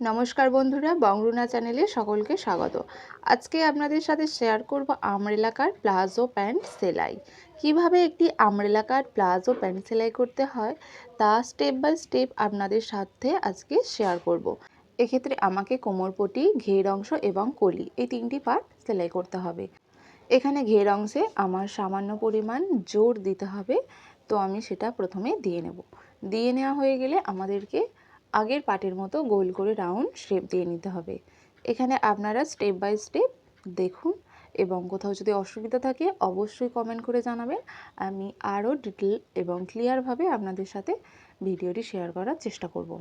নমস্কার বন্ধুরা বংরুনা চ্যানেলে সকলকে স্বাগত। আজকে আপনাদের সাথে শেয়ার করব আমরেলাকার প্লাজো প্যান্ট সেলাই। কীভাবে একটি আমরেলাকার প্লাজো প্যান্ট সেলাই করতে হয়, তা স্টেপ বাই স্টেপ আপনাদের সাথে আজকে শেয়ার করব। এক্ষেত্রে আমাকে কোমরপটি ঘের অংশ এবং কলি এই তিনটি পার্ট সেলাই করতে হবে। এখানে ঘের অংশে আমার সামান্য পরিমাণ জোর দিতে হবে, তো আমি সেটা প্রথমে দিয়ে নেব। দিয়ে নেওয়া হয়ে গেলে আমাদেরকে আগের পাটের মতো গোল করে রাউন্ড শেপ দিয়ে নিতে হবে। এখানে আপনারা স্টেপ বাই স্টেপ দেখুন এবং কোথাও যদি অসুবিধা থাকে অবশ্যই কমেন্ট করে জানাবেন। আমি আরও ডিটেল এবং ক্লিয়ারভাবে আপনাদের সাথে ভিডিওটি শেয়ার করার চেষ্টা করব।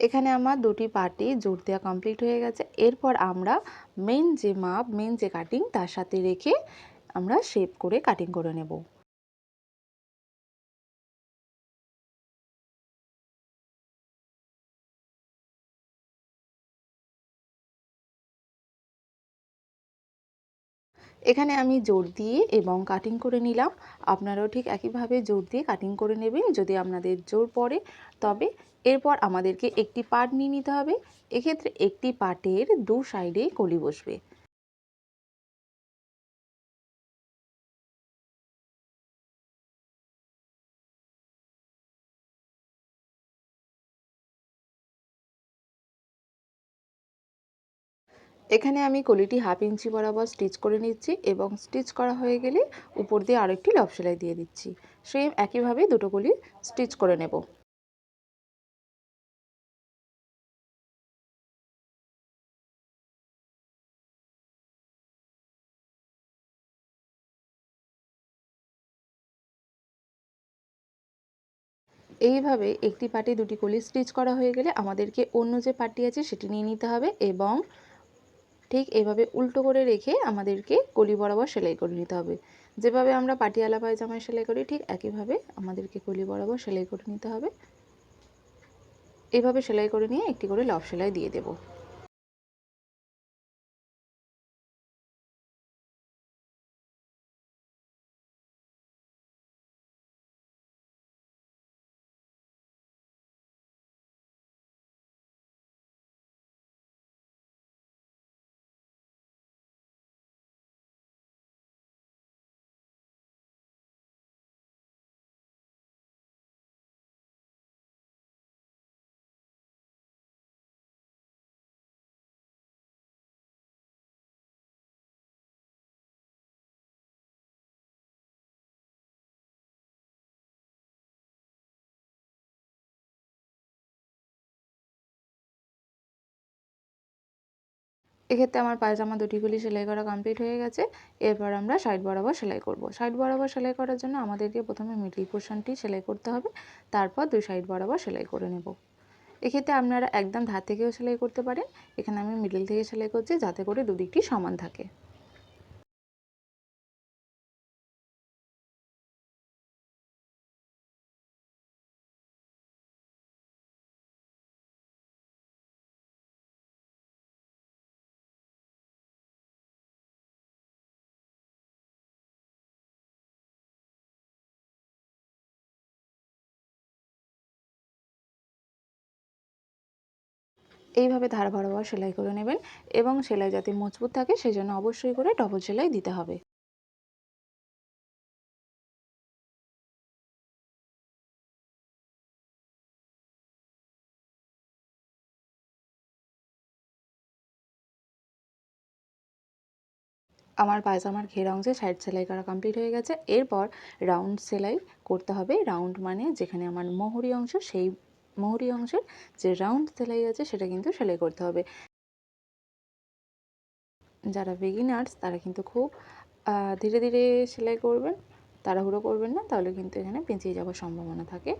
এখানে আমার দুটি পার্টি জোর দেওয়া কমপ্লিট হয়ে গেছে। এরপর আমরা মেন যে মাপ মেন যে কাটিং তার সাথে রেখে আমরা শেপ করে কাটিং করে নেব। এখানে আমি জোর দিয়ে এবং কাটিং করে নিলাম। আপনারাও ঠিক একইভাবে জোর দিয়ে কাটিং করে নেবেন। যদি আপনাদের জোর পড়ে, তবে এরপর আমাদেরকে একটি পাট নিয়ে নিতে হবে। এক্ষেত্রে একটি পাটের দু সাইডে কলি বসবে। এখানে আমি কলিটি হাফ ইঞ্চি বরাবর স্টিচ করে নিচ্ছি এবং স্টিচ করা হয়ে গেলে উপর দিয়ে আরেকটি লফ সেলাই দিয়ে দিচ্ছি। সেম একইভাবে দুটো কলি স্টিচ করে নেব। এইভাবে একটি পাটি দুটি কলি স্টিচ করা হয়ে গেলে আমাদেরকে অন্য যে পাটি আছে সেটি নিয়ে নিতে হবে এবং ঠিক এভাবে উল্টো করে রেখে আমাদেরকে কলি বরাবর সেলাই করে নিতে হবে। যেভাবে আমরা পাটিয়ালা পায়জামায় সেলাই করি, ঠিক একইভাবে আমাদেরকে কলি বরাবর সেলাই করে নিতে হবে। এভাবে সেলাই করে নিয়ে একটি করে লফ সেলাই দিয়ে দেবো। এক্ষেত্রে আমার পায়জামা দুটিগুলি সেলাই করা কমপ্লিট হয়ে গেছে। এরপর আমরা সাইড বরাবর সেলাই করব। সাইড বরাবর সেলাই করার জন্য আমাদেরকে প্রথমে মিডিল পোর্শনটি সেলাই করতে হবে। তারপর দুই সাইড বরাবর সেলাই করে নেব। এক্ষেত্রে আপনারা একদম ধার থেকেও সেলাই করতে পারেন। এখানে আমি মিডিল থেকে সেলাই করছি যাতে করে দুদিকটি সমান থাকে। এইভাবে ধার বরাবর সেলাই করে নেবেন এবং সেলাই যাতে মজবুত থাকে সেই জন্য অবশ্যই করে ডবল সেলাই দিতে হবে। আমার পায়জামার ঘের অংশে সাইড সেলাই করা কমপ্লিট হয়ে গেছে। এরপর রাউন্ড সেলাই করতে হবে। রাউন্ড মানে যেখানে আমার মোহরি অংশ, সেই মোহরি অংশের যে রাউন্ড সেলাই আছে সেটা কিন্তু সেলাই করতে হবে। যারা বিগিনার্স তারা কিন্তু খুব ধীরে ধীরে সেলাই করবেন, তাড়াহুড়ো করবেন না, তাহলে কিন্তু এখানে পেঁচিয়ে যাওয়ার সম্ভাবনা থাকে।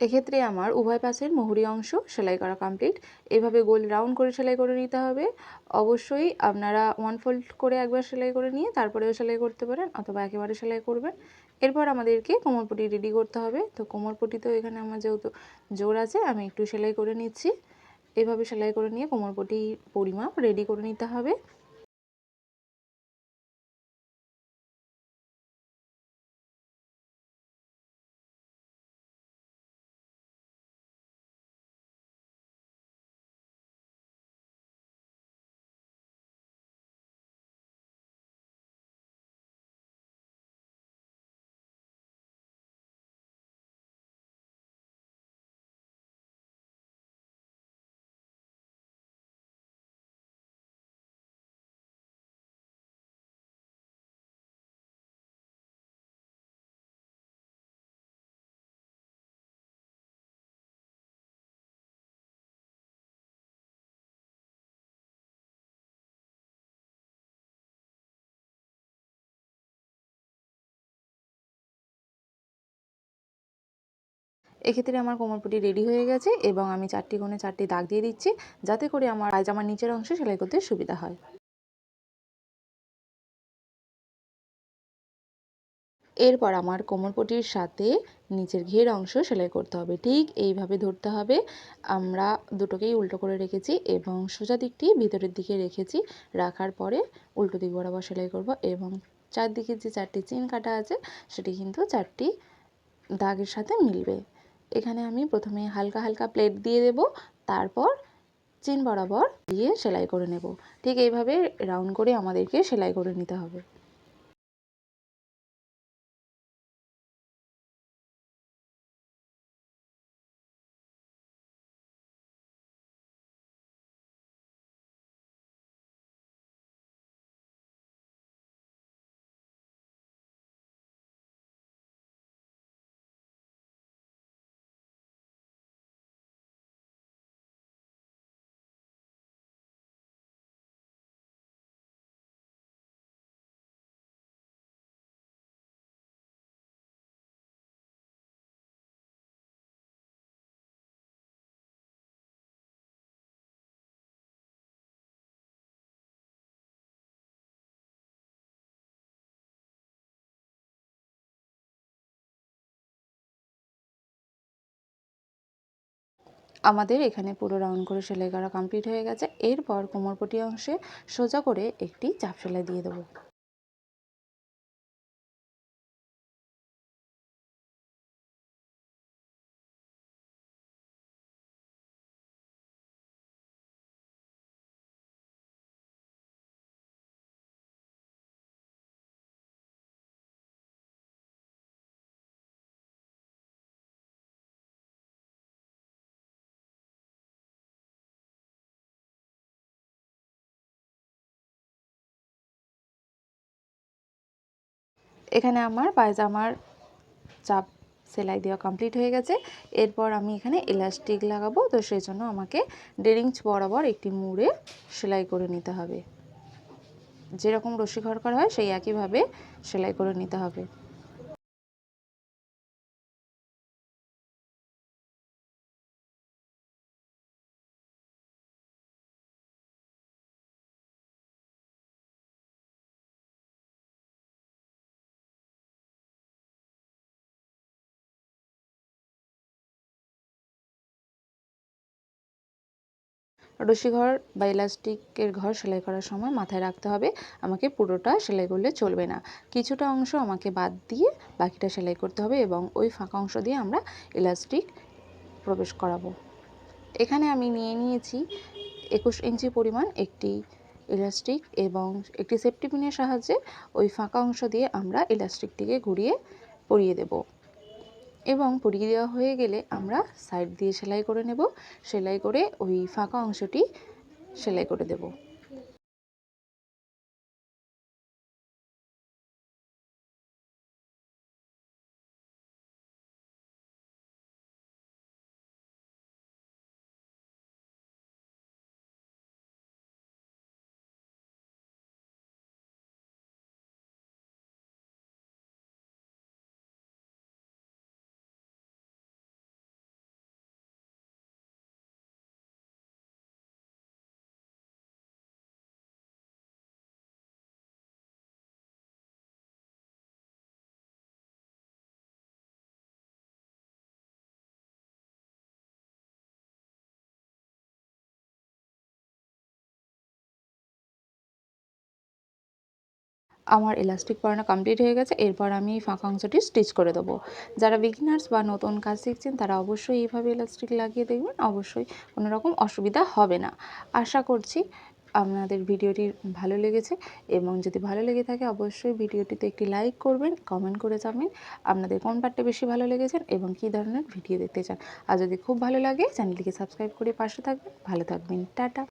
এক্ষেত্রে আমার উভয় পাশের মোহরি অংশ সেলাই করা কমপ্লিট এভাবে গোল রাউন্ড করে সেলাই করে নিতে হবে। অবশ্যই আপনারা ওয়ান ফোল্ড করে একবার সেলাই করে নিয়ে তারপরেও সেলাই করতে পারেন অথবা একেবারে সেলাই করবেন। এরপর আমাদেরকে কোমরপটি রেডি করতে হবে। তো কোমরপটি তো এখানে আমার যেহেতু জোর আছে, আমি একটু সেলাই করে নিচ্ছি। এভাবে সেলাই করে নিয়ে কোমরপটি পরিমাপ রেডি করে নিতে হবে। এক্ষেত্রে আমার কোমরপটি রেডি হয়ে গেছে এবং আমি চারটি কোণে চারটি দাগ দিয়ে দিচ্ছি যাতে করে আমার পায়জামার নিচের অংশে সেলাই করতে সুবিধা হয়। এরপর আমার কোমরপটির সাথে নিচের ঘের অংশ সেলাই করতে হবে। ঠিক এইভাবে ধরতে হবে। আমরা দুটোকেই উল্টো করে রেখেছি এবং সোজা দিকটি ভিতরের দিকে রেখেছি। রাখার পরে উল্টো দিক বরাবর সেলাই করব এবং চারদিকে যে চারটি চেন কাটা আছে সেটি কিন্তু চারটি দাগের সাথে মিলবে। এখানে আমি প্রথমে হালকা হালকা প্লেট দিয়ে দেব, তারপর চেন বরাবর দিয়ে সেলাই করে নেব। ঠিক এইভাবে রাউন্ড করে আমাদেরকে সেলাই করে নিতে হবে। আমাদের এখানে পুরো রাউন্ড করে সেলাই করা কমপ্লিট হয়ে গেছে। এরপর কোমরপটি অংশে সোজা করে একটি চাপ সেলাই দিয়ে দেবো। এখানে আমার পায়জামার চাপ সেলাই দেওয়া কমপ্লিট হয়ে গেছে। এরপর আমি এখানে ইলাস্টিক লাগাবো, তো সেই জন্য আমাকে দেড় ইঞ্চ বরাবর একটি মুড়ে সেলাই করে নিতে হবে। যেরকম রশি ঘর করা হয়, সেই একইভাবে সেলাই করে নিতে হবে। রশি ঘর বা ইলাস্টিকের ঘর সেলাই করার সময় মাথায় রাখতে হবে। আমাকে পুরোটা সেলাই করলে চলবে না। কিছুটা অংশ আমাকে বাদ দিয়ে বাকিটা সেলাই করতে হবে এবং ওই ফাঁকা অংশ দিয়ে আমরা ইলাস্টিক প্রবেশ করাবো। এখানে আমি নিয়ে নিয়েছি একুশ ইঞ্চি পরিমাণ একটি ইলাস্টিক এবং একটি সেফটি পিনের সাহায্যে ওই ফাঁকা অংশ দিয়ে আমরা ইলাস্টিকটিকে ঘুরিয়ে পরিয়ে দেবো। এবং পরিয়ে দেওয়া হয়ে গেলে আমরা সাইড দিয়ে সেলাই করে নেব। সেলাই করে ওই ফাঁকা অংশটি সেলাই করে দেব। আমার ইলাস্টিক পরানো কমপ্লিট হয়ে গেছে, এরপর আমি এই ফাঁকা অংশটি স্টিচ করে দেবো। যারা বিগিনার্স বা নতুন কাজ শিখছেন, তারা অবশ্যই এইভাবে ইলাস্টিক লাগিয়ে দেখবেন, অবশ্যই কোনো রকম অসুবিধা হবে না। আশা করছি আপনাদের ভিডিওটি ভালো লেগেছে এবং যদি ভালো লেগে থাকে, অবশ্যই ভিডিওটিতে একটি লাইক করবেন কমেন্ট করে যাবেন আপনাদের কোন পার্টটা বেশি ভালো লেগেছে এবং কী ধরনের ভিডিও দেখতে চান। আর যদি খুব ভালো লাগে চ্যানেলটিকে সাবস্ক্রাইব করে পাশে থাকবেন। ভালো থাকবেন, টাটা।